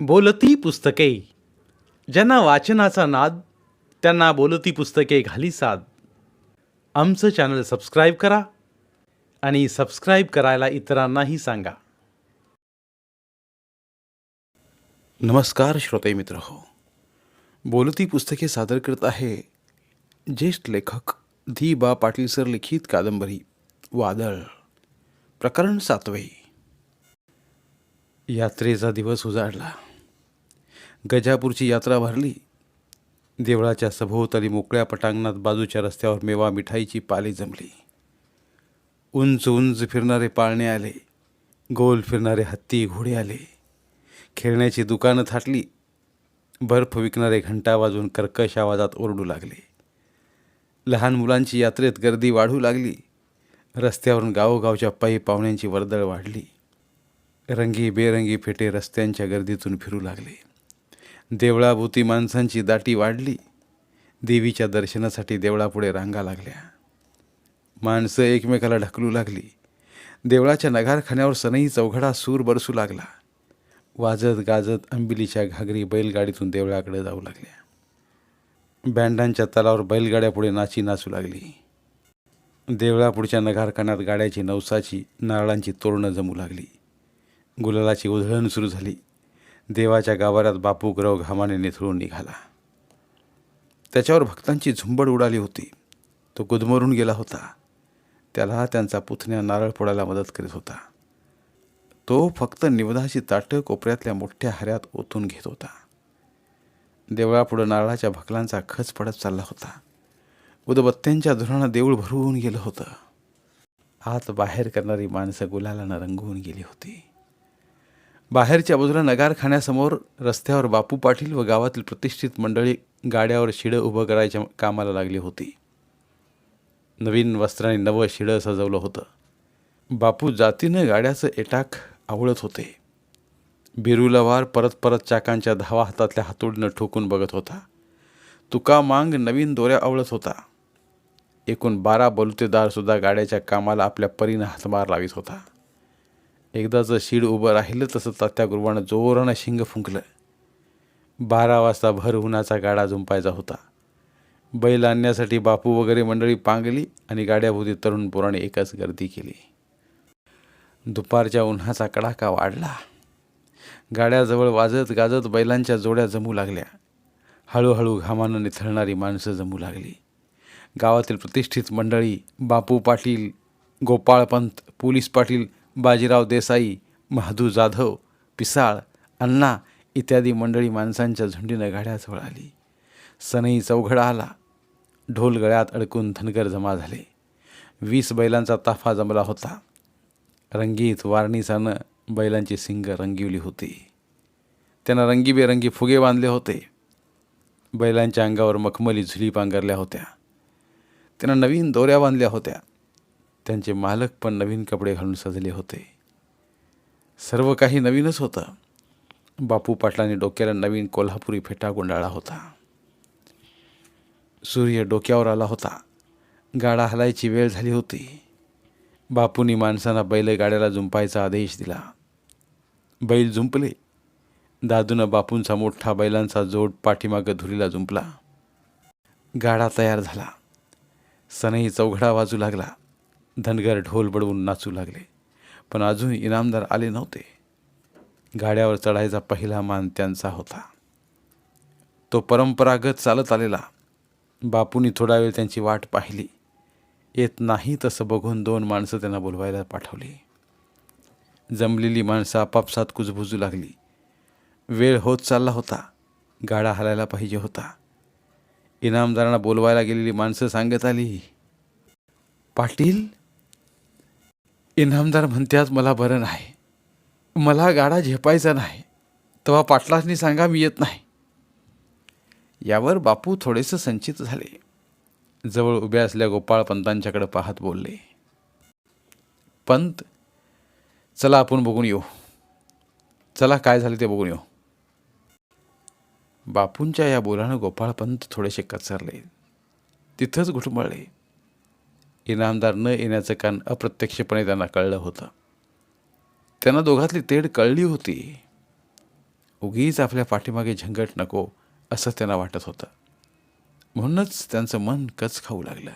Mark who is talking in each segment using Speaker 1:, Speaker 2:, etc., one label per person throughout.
Speaker 1: बोलती पुस्तके. ज्यांना वाचनाचा नाद त्यांना बोलती पुस्तके घाली साद. आमचं चॅनल सबस्क्राईब करा आणि सबस्क्राईब करायला इतरांनाही सांगा. नमस्कार श्रोते मित्र हो. बोलती पुस्तके सादर करत आहे ज्येष्ठ लेखक धी बा पाटील सर लिखित कादंबरी वादळ प्रकरण सातवे. यात्रेचा दिवस उजाडला. गजापूरची यात्रा भरली. देवळाच्या सभोवताली मोकळ्या पटांगणात बाजूच्या रस्त्यावर मेवा मिठाईची पाली जमली. उंच उंच फिरणारे पाळणे आले. गोल फिरणारे हत्ती घोडे आले. खेळण्याची दुकानं थाटली. बर्फ विकणारे घंटा वाजून कर्कश आवाजात ओरडू लागले. लहान मुलांची यात्रेत गर्दी वाढू लागली. रस्त्यावरून गावोगावच्या पायी पाहुण्यांची वर्दळ वाढली. रंगी बेरंगी फेटे रस्त्यांच्या गर्दीतून फिरू लागले. देवळाभोवती माणसांची दाटी वाढली. देवीच्या दर्शनासाठी देवळापुढे रांगा लागल्या. माणसं एकमेकाला ढकलू लागली. देवळाच्या नगारखान्यावर सनई चौघडा सूर बरसू लागला. वाजत गाजत अंबिलीच्या घागरी बैलगाडीतून देवळाकडे जाऊ लागल्या. बँडांच्या तलावर बैलगाड्यापुढे नाची नाचू लागली. देवळापुढच्या नगारखान्यात गाड्याची नवसाची नारळांची तोरणं जमू लागली. गुलालाची उधळण सुरू झाली. देवाच्या गाभाऱ्यात बापू ग्रव घामाने निथळून निघाला. त्याच्यावर भक्तांची झुंबड उडाली होती. तो गुदमरून गेला होता. त्याला त्यांचा पुतण्या नारळ फोडायला मदत करीत होता. तो फक्त निवदाची ताटं कोपऱ्यातल्या मोठ्या हऱ्यात ओतून घेत होता. देवळापुढं नारळाच्या भकलांचा खच पडत चालला होता. उदबत्त्यांच्या धुरानं देऊळ भरून गेलं होतं. आत बाहेर करणारी माणसं गुलालानं रंगवून गेली होती. बाहेरच्या बाजूला नगारखान्यासमोर रस्त्यावर बापू पाटील व गावातील प्रतिष्ठित मंडळी गाड्यावर शिडं उभं करायच्या कामाला लागली होती. नवीन वस्त्राने नवं शिडं सजवलं होतं. बापू जातीनं गाड्याचं एटाक आवळत होते. बिरुलवार परत परत चाकांच्या धावा हातातल्या हातोडीनं ठोकून बघत होता. तुका मांग नवीन दोऱ्या आवळत होता. एकूण बारा बलुतेदारसुद्धा गाड्याच्या कामाला आपल्या परीनं हातभार लावित होता. एकदाचं शीड उभं राहिलं तसं तात्या गुरुवानं जोरानं शिंग फुंकलं. बारा वाजता भर उन्हाचा गाडा झुंपायचा होता. बैल आणण्यासाठी बापू वगैरे मंडळी पांगली आणि गाड्याभोवती तरुण पोराने एकच गर्दी केली. दुपारच्या उन्हाचा कडाका वाढला. गाड्याजवळ वाजत गाजत बैलांच्या जोड्या जमू लागल्या. हळूहळू घामानं निथळणारी माणसं जमू लागली. गावातील प्रतिष्ठित मंडळी बापू पाटील गोपाळपंत पोलीस पाटील बाजीराव देसाई महादू जाधव पिसाळ अण्णा इत्यादी मंडळी माणसांच्या झुंडीनं गाड्याजवळ आली सनई चौघडा आला. ढोल गळ्यात अडकून धनगर जमा झाले. वीस बैलांचा ताफा जमला होता. रंगीत वारणीसानं बैलांची सिंग रंगिवली होती. त्यांना रंगीबेरंगी फुगे बांधले होते. बैलांच्या अंगावर मखमली झुली पांघरल्या होत्या. त्यांना नवीन दोऱ्या बांधल्या होत्या. त्यांचे मालक पण नवीन कपडे घालून सजले होते. सर्व काही नवीनच होतं. बापू पाटलांनी डोक्याला नवीन कोल्हापुरी फेटा गुंडाळा होता. सूर्य डोक्यावर आला होता. गाडा हलायची वेळ झाली होती. बापूंनी माणसांना बैलगाड्याला जुंपायचा आदेश दिला. बैल जुंपले दादूनं बापूंचा मोठा बैलांचा जोड पाठीमागं धुरीला जुंपला गाडा तयार झाला. सनई चौघडा वाजू लागला. धनगर ढोल बडवून नाचू लागले. पण अजून इनामदार आले नव्हते. गाड्यावर चढायचा पहिला मान त्यांचा होता. तो परंपरागत चालत आलेला. बापूंनी थोडा वेळ त्यांची वाट पाहिली. येत नाही तसं बघून दोन माणसं त्यांना बोलवायला पाठवली. जमलेली माणसं आपापसात कुजबुजू लागली. वेळ होत चालला होता. गाडा हलायला पाहिजे होता. इनामदारांना बोलवायला गेलेली माणसं सांगत आली पाटील इनामदार म्हणत्यात मला बरं नाही. मला गाडा झेपायचा नाही. तेव्हा पाटलासनी सांगा मी येत नाही. यावर बापू थोडेसे संचित झाले. जवळ उभ्या असल्या गोपाळ पंतांच्याकडे पाहत बोलले पंत चला आपण बघून येऊ. चला काय झाले ते बघून येऊ. बापूंच्या या बोलानं गोपाळपंत थोडेसे कचरले. तिथंच घुटमळले. इनामदार न येण्याचं कारण अप्रत्यक्षपणे त्यांना कळलं होतं. त्यांना दोघातली तेढ कळली होती. उगीच आपल्या पाठीमागे झंगट नको असं त्यांना वाटत होतं. म्हणूनच त्यांचं मन कच खाऊ लागलं.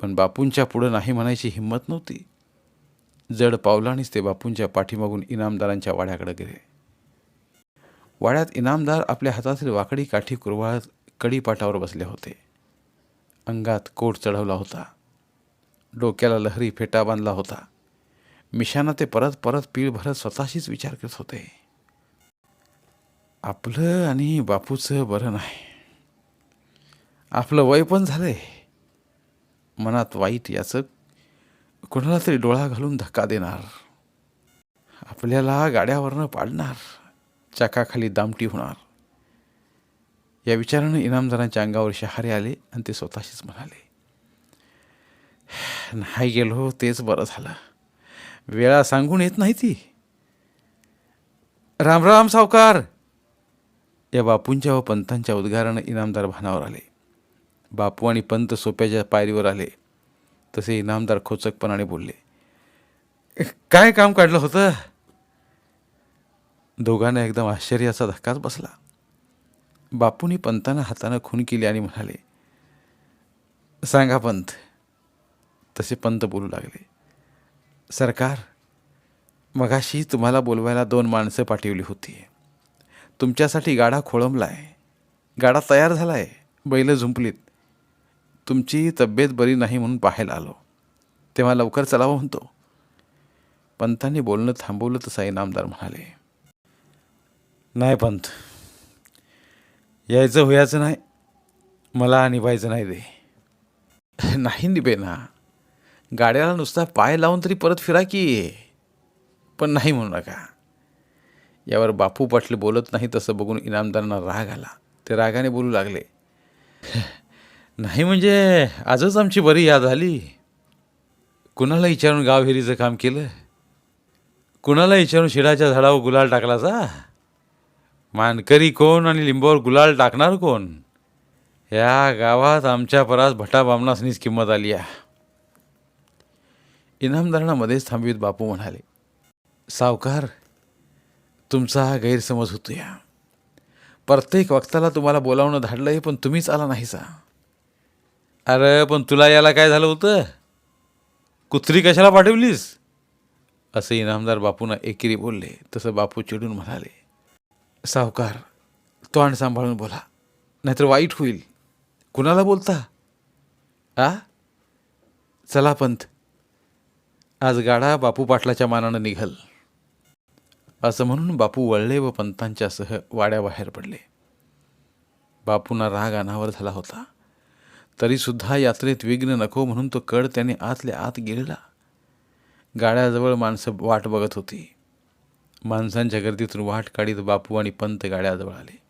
Speaker 1: पण बापूंच्या पुढं नाही म्हणायची हिंमत नव्हती. जड पावलानेच ते बापूंच्या पाठीमागून इनामदारांच्या वाड्याकडे गेले. वाड्यात इनामदार आपल्या हातातील वाकडी काठी कुरवाळत कडीपाटावर बसले होते. अंगात कोट चढवला होता. डोक्याला लहरी फेटा बांधला होता. मिशानं ते परत परत पीळ भरत स्वतःशीच विचार करत होते. आपलं आणि बापूचं बरं नाही. आपलं वय पण झालंय. मनात वाईट याचं कोणाला तरी डोळा घालून धक्का देणार. आपल्याला गाड्यावरनं पाडणार. चाकाखाली दामटी होणार. या विचारानं इनामदारांच्या अंगावर शहारे आले आणि ते स्वतःशीच म्हणाले नाही गेलो तेच बरं झालं. वेळा सांगून येत नाही ती. रामराम सावकार. या बापूंच्या व पंतांच्या उद्गारानं इनामदार भानावर आले. बापू आणि पंत सोप्याच्या पायरीवर आले. तसे इनामदार खोचकपणाने बोलले काय काम काढलं होतं? दोघांना एकदम आश्चर्याचा धक्काच बसला. बापूंनी पंतानं हातानं खून केली आणि म्हणाले सांगा पंत. तसे पंत बोलू लागले. सरकार मगाशी तुम्हाला बोलवायला दोन माणसं पाठवली होती. तुमच्यासाठी गाडा खोळंबलाय. गाडा तयार झाला आहे बैलं झुंपलीत. तुमची तब्येत बरी नाही म्हणून पाहायला आलो. तेव्हा लवकर चलावं हो, म्हणतो. पंतांनी बोलणं थांबवलं तसं इनामदार म्हणाले नाही पंत यायचं होयाचं नाही मला निभायचं नाही दे. नाही निभे ना गाड्याला नुसता पाय लावून तरी परत फिरा की. पण नाही म्हणू नका. यावर बापू पाटले बोलत नाही तसं बघून इनामदारांना राग आला. ते रागाने बोलू लागले. नाही म्हणजे आजच आमची बरी याद आली कुणाला विचारून गावहिरीचं काम केलं? कुणाला विचारून शिडाच्या झाडावर गुलाल टाकलाचा मानकरी कोण आणि लिंबावर गुलाल टाकणार कोण? या गावात आमच्या परास भटा बामणासनीच किंमत आली आहे. इनामदारांना मध्येच थांबवीत बापू म्हणाले सावकार तुमचा हा गैरसमज होतो या प्रत्येक वक्ताला तुम्हाला बोलावणं धाडलंय पण तुम्हीच आला नाहीसा. अरे पण तुला याला काय झालं होतं? कुत्री कशाला पाठवलीस? असं इनामदार बापूंना एकेरी बोलले तसं बापू चिडून म्हणाले सावकार तोंड सांभाळून बोला. नाहीतर वाईट होईल. कुणाला बोलता? आ? चला पंत. आज गाडा बापू पाटलाच्या मानानं निघल. असं म्हणून बापू वळले व पंतांच्यासह वाड्याबाहेर पडले. बापूंना राग अनावर झाला होता. तरीसुद्धा यात्रेत विघ्न नको म्हणून तो कड त्याने आतल्या आत गिरला गाड्याजवळ माणसं वाट बघत होती. माणसांच्या गर्दीतून वाट काढीत बापू आणि पंत गाड्याजवळ आले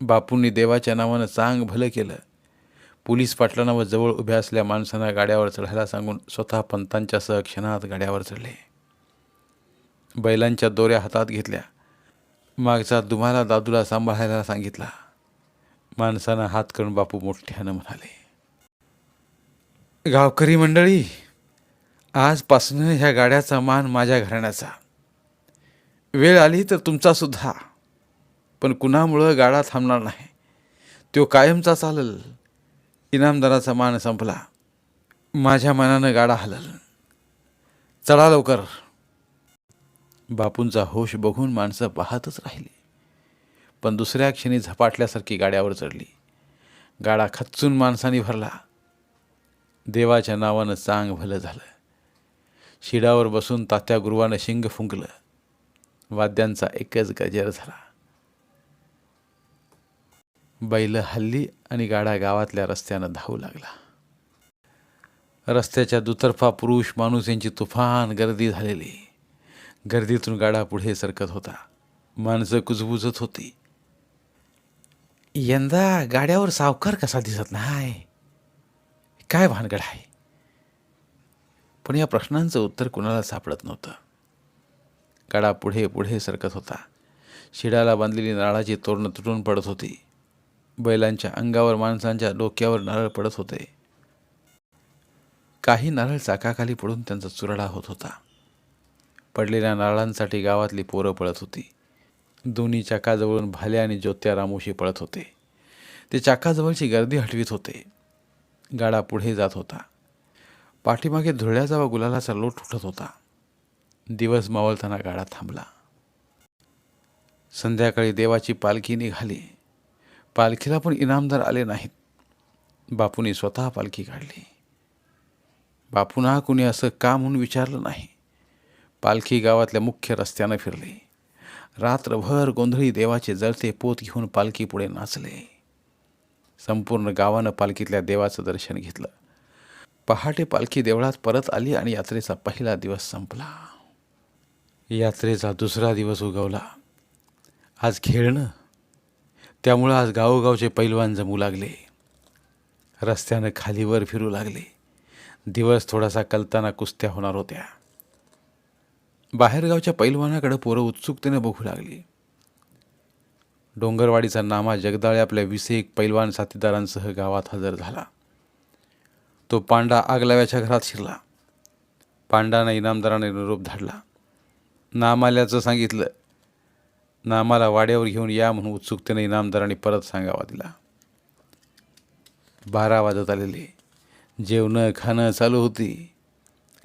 Speaker 1: बापूंनी देवाच्या नावानं चांग भलं केलं. पोलीस पाटलांना व जवळ उभ्या असल्या माणसांना गाड्यावर चढायला सांगून स्वतः पंतांच्या सह क्षणात गाड्यावर चढले. बैलांच्या दोऱ्या हातात घेतल्या. मागचा दुमाला दादूला सांभाळायला सांगितला. माणसानं हात करून बापू मोठ्यानं म्हणाले गावकरी मंडळी आजपासनं ह्या गाड्याचा मान माझ्या घराण्याचा. वेळ आली तर तुमचा सुद्धा. पण कुणामुळं गाडा थांबणार नाही. तो कायमचा चालल. इनामदाराचा मान संपला. माझ्या मनानं गाडा हलल. चढा लवकर. बापूंचा होश बघून माणसं पाहतच राहिली. पण दुसऱ्या क्षणी झपाटल्यासारखी गाड्यावर चढली. गाडा खच्चून माणसांनी भरला. देवाच्या नावानं चांग भलं झालं. शिडावर बसून तात्या गुरुवानं शिंग फुंकलं. वाद्यांचा एकच गजर झाला. बैल हल्ली आणि गाडा गावातल्या रस्त्यानं धावू लागला. रस्त्याच्या दुतर्फा पुरुष माणूस यांची तुफान गर्दी झालेली. गर्दीतून गाडा पुढे सरकत होता. माणसं कुजबुजत होती. यंदा गाड्यावर सावकार कसा दिसत नाही? काय भानगड आहे? पण या प्रश्नांचं उत्तर कुणाला सापडत नव्हतं. गाडा पुढे पुढे सरकत होता. शिडाला बांधलेली नारळाची तोरणं तुटून पडत होती. बैलांच्या अंगावर माणसांच्या डोक्यावर नारळ पडत होते. काही नारळ चाकाखाली पडून त्यांचा चुरडा होत होता. पडलेल्या नारळांसाठी गावातली पोरं पळत होती. दोन्ही चाकाजवळून भाल्या आणि ज्योत्या रामोशी पळत होते. ते चाकाजवळची गर्दी हटवीत होते. गाडा पुढे जात होता. पाठीमागे धुळ्याचा व गुलालाचा लोट उठत होता. दिवस मावळताना गाडा थांबला. संध्याकाळी देवाची पालखी निघाली. पालखीला पण इनामदार आले नाहीत. बापूने स्वतः पालखी काढली. बापूंना कुणी असं का म्हणून विचारलं नाही. पालखी गावातल्या मुख्य रस्त्यानं फिरली. रात्रभर गोंधळी देवाचे जळते पोत घेऊन पालखी पुढे नाचले. संपूर्ण गावानं पालखीतल्या देवाचं दर्शन घेतलं. पहाटे पालखी देवळात परत आली आणि यात्रेचा पहिला दिवस संपला. यात्रेचा दुसरा दिवस उगवला. आज खेळणं. त्यामुळं आज गावोगावचे पैलवान जमू लागले. रस्त्यानं खालीवर फिरू लागले. दिवस थोडासा कलताना कुस्त्या होणार होत्या. बाहेरगावच्या पैलवानाकडं पोरं उत्सुकतेने बघू लागली. डोंगरवाडीचा नामा जगदाळे आपल्या विसेक पैलवान साथीदारांसह गावात हजर झाला. तो पांडा आगलाव्याच्या घरात शिरला. पांडानं इनामदाराने निरोप धाडला. नामाल्याचं सांगितलं. नामाला वाड्यावर घेऊन या म्हणून उत्सुकतेने इनामदारांनी परत सांगावा दिला. बारा वाजत आलेले. जेवणं खाणं चालू होती.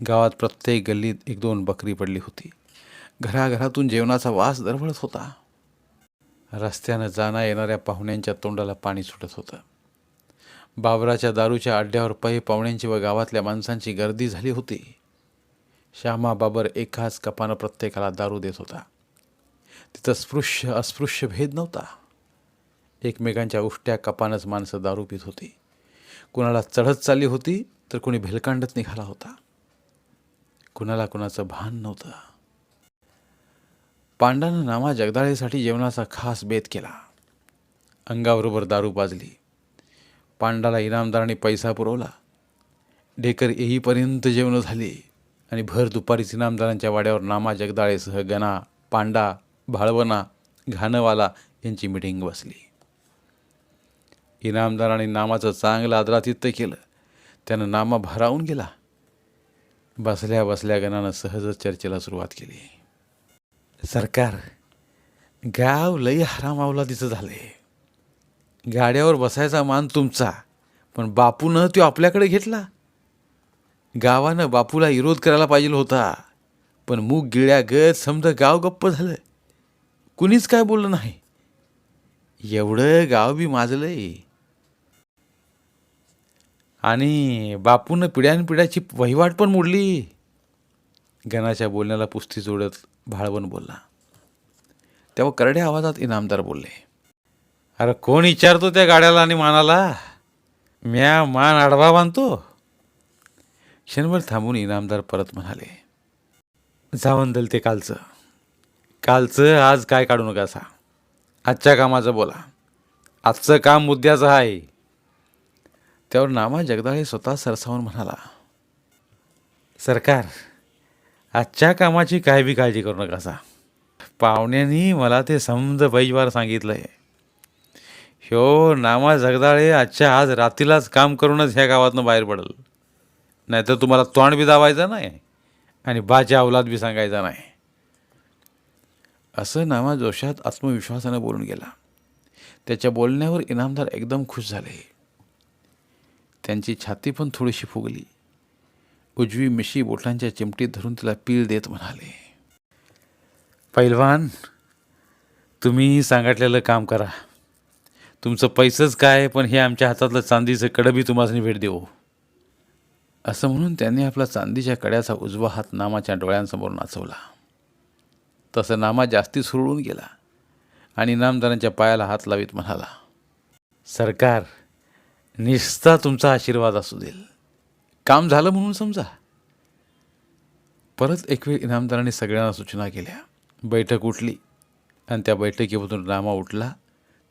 Speaker 1: गावात प्रत्येक गल्लीत एक दोन बकरी पडली होती. घराघरातून जेवणाचा वास दरवळत होता. रस्त्यानं जाणा येणाऱ्या पाहुण्यांच्या तोंडाला पाणी सुटत होतं. बाबराच्या दारूच्या अड्ड्यावर पै पाहुण्यांची व गावातल्या माणसांची गर्दी झाली होती. श्यामा बाबर एकाच कपानं प्रत्येकाला दारू देत होता. तिथं स्पृश्य अस्पृश्य भेद नव्हता. एकमेकांच्या उष्ट्या कपानच माणसं दारू पित होती. कुणाला चढत चालली होती तर कुणी भेलकांडत निघाला होता. कुणाला कुणाचं भान नव्हतं. पांडानं नामा जगदाळेसाठी जेवणाचा खास बेत केला. अंगाबरोबर दारू पाजली. पांडाला इनामदाराने पैसा पुरवला. ढेकर येईपर्यंत जेवणं झाली. आणि भर दुपारीच इनामदारांच्या वाड्यावर नामा जगदाळेसह गणा पांडा भाळवना घाणवाला यांची मिटिंग बसली. इनामदाराने नामाचं चांगलं आदरातिथ्य केलं. त्यानं नामा भरावून गेला. बसल्या बसल्या गणानं सहजच चर्चेला सुरुवात केली. सरकार गाव लई हरामावला तिचं झालंय. गाड्यावर बसायचा मान तुमचा पण बापूनं तो आपल्याकडे घेतला. गावानं बापूला विरोध करायला पाहिजे होता. पण मूग गिळ्या गत समजा गाव गप्प झालं. कुणीच काय बोललं नाही. एवढं गाव बी माजलंय. आणि बापूनं पिढ्यानपिढ्याची वहिवाट पण मोडली. गणाच्या बोलण्याला पुस्ती जोडत भाळवण बोलला. तेव्हा करड्या आवाजात इनामदार बोलले. अरे कोण विचारतो त्या गाड्याला आणि मानाला? म्या मान आडवा बांधतो. क्षणभर थांबून इनामदार परत म्हणाले जावंदल ते कालचं. कालचं आज काय काढू नका असा. आजच्या कामाचं बोला. आजचं काम मुद्द्याचं आहे. त्यावर नामा जगदाळे स्वतः सरसावून म्हणाला सरकार आजच्या कामाची काय बी काळजी करू नका असा. पाहुण्यांनी मला ते समज बैजवार सांगितलं आहे ह्यो नामा जगदाळे आजच्या आज रात्रीलाच काम करूनच ह्या गावातनं बाहेर पडलं. नाहीतर तुम्हाला तोंड बी दावायचं नाही आणि बाच्या अवलाद बी सांगायचा नाही. असं नामा जोशात आत्मविश्वासानं बोलून गेला. त्याच्या बोलण्यावर इनामदार एकदम खुश झाले. त्यांची छाती पण थोडीशी फुगली. उजवी मिशी बोटांच्या चिमटीत धरून तिला पीळ देत म्हणाले पैलवान तुम्ही सांगितलेलं काम करा. तुमचं पैसंच काय पण हे आमच्या हातातलं चांदीचं कडबी तुम्हाला भेट देऊ. असं म्हणून त्यांनी आपला चांदीच्या कड्याचा उजवा हात नामाच्या डोळ्यांसमोर नाचवला. तसं नामा जास्ती सुरळून गेला आणि इनामदारांच्या पायाला हात लावीत म्हणाला सरकार निस्ता तुमचा आशीर्वाद असू देईल. काम झालं म्हणून समजा. परत एक वेळ इनामदारांनी सगळ्यांना सूचना केल्या. बैठक उठली आणि त्या बैठकीमधून नामा उठला.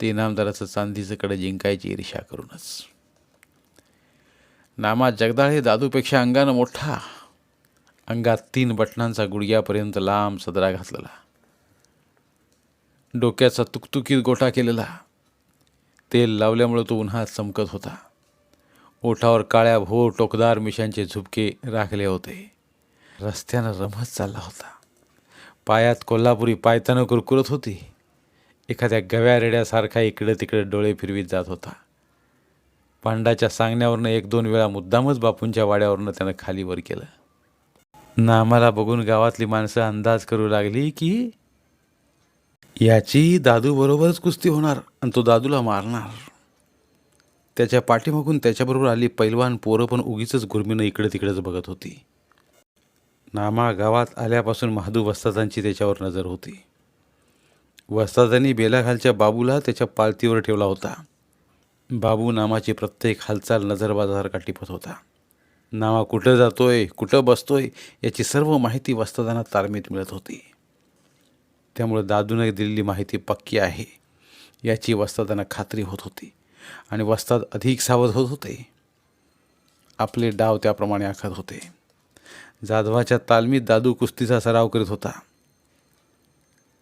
Speaker 1: ते इनामदाराचं चांदीचं कडे जिंकायची ईर्ष्या करूनच. नामा जगदाळे दादूपेक्षा अंगानं मोठा. अंगात तीन बटणांचा गुडघ्यापर्यंत लांब सदरा घातलेला. डोक्याचा तुकतुकीत गोटा केलेला. तेल लावल्यामुळे तो उन्हात चमकत होता. ओठावर काळ्या भो टोकदार मिशांचे झुपके राखले होते. रस्त्यानं रमत चालला होता. पायात कोल्हापुरी पायतानं कुरकुरत होती. एखाद्या गव्या रेड्यासारखा इकडं तिकडे डोळे फिरवीत जात होता. पांडाच्या सांगण्यावरनं एक दोन वेळा मुद्दामच बापूंच्या वाड्यावरनं त्यानं खाली वर केलं. नामाला बघून गावातली माणसं अंदाज करू लागली की याची दादू बरोबरच कुस्ती होणार आणि तो दादूला मारणार. त्याच्या पाठीमागून त्याच्याबरोबर आली पैलवान पोरं पण उगीच गुरमीनं इकडे तिकडेच बघत होती. नामा गावात आल्यापासून महादू वस्तादांची त्याच्यावर नजर होती. वस्तादांनी बेलाखालच्या बाबूला त्याच्या पालतीवर ठेवला होता. बाबू नामाची प्रत्येक हालचाल नजरबाजासारखा टिपत होता. नामा कुठं जातोय कुठं बसतोय याची सर्व माहिती वाचताना तारमीत मिळत होती. त्यामुळे दादूने दिलेली माहिती पक्की आहे याची वाचताना खात्री होत होती आणि वस्ताद अधिक सावध होत होते. आपले डाव त्याप्रमाणे आखत होते. जाधवाच्या तालमीत दादू कुस्तीचा सराव करीत होता.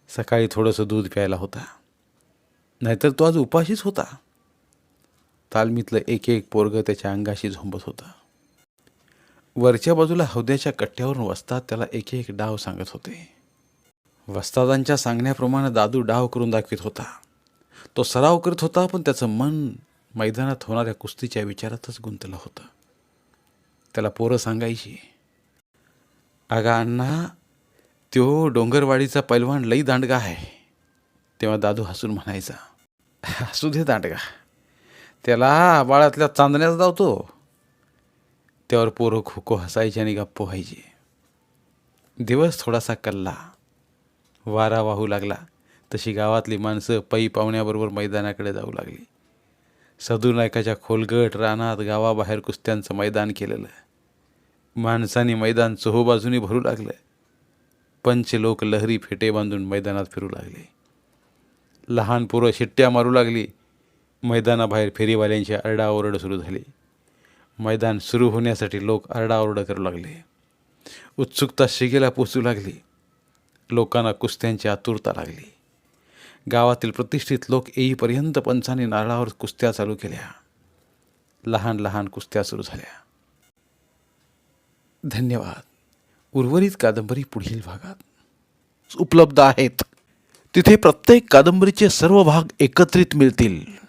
Speaker 1: सकाळी थोडंसं दूध प्यायला होता. नाहीतर तो आज उपाशीच होता. तालमीतलं एक एक पोरगं त्याच्या अंगाशी झोंबत होतं. वरच्या बाजूला हौद्याच्या कट्ट्यावरून वस्ताद त्याला एक एक डाव सांगत होते. वस्तादांच्या सांगण्याप्रमाणे दादू डाव करून दाखवित होता. तो सराव करत होता पण त्याचं मन मैदानात होणाऱ्या कुस्तीच्या विचारातच गुंतलं होतं. त्याला पोरं सांगायची अगा अण्णा त्यो डोंगरवाडीचा पैलवान लई दांडगा आहे. तेव्हा दादू हसून म्हणायचा हसू दे दांडगा. त्याला बाळातल्या चांदण्याच धावतो त्यावर पोरं खो खो आणि गप्प व्हायचे. दिवस थोडासा कल्ला. वारा वाहू लागला. तशी गावातली माणसं पै पाहुण्याबरोबर मैदानाकडे जाऊ लागली. सदुनायकाच्या खोलगट रानात गावाबाहेर कुस्त्यांचं मैदान केलेलं. माणसाने मैदान चोहोबाजूनी भरू लागलं. पंच लोक लहरी फेटे बांधून मैदानात फिरू लागले. लहान पोरं शिट्ट्या मारू लागली. मैदानाबाहेर फेरीवाल्यांची आरडाओरड सुरू झाली. मैदान सुरू होण्यासाठी लोक आरडाओरड करू लागले. उत्सुकता शिगेला पोचू लागली. लोकांना कुस्त्यांची आतुरता लागली. गावातील प्रतिष्ठित लोक येईपर्यंत पंचांनी नारळावर कुस्त्या चालू केल्या. लहान लहान कुस्त्या सुरू झाल्या. धन्यवाद. उर्वरित कादंबरी पुढील भागात उपलब्ध आहेत. तिथे प्रत्येक कादंबरीचे सर्व भाग एकत्रित मिळतील.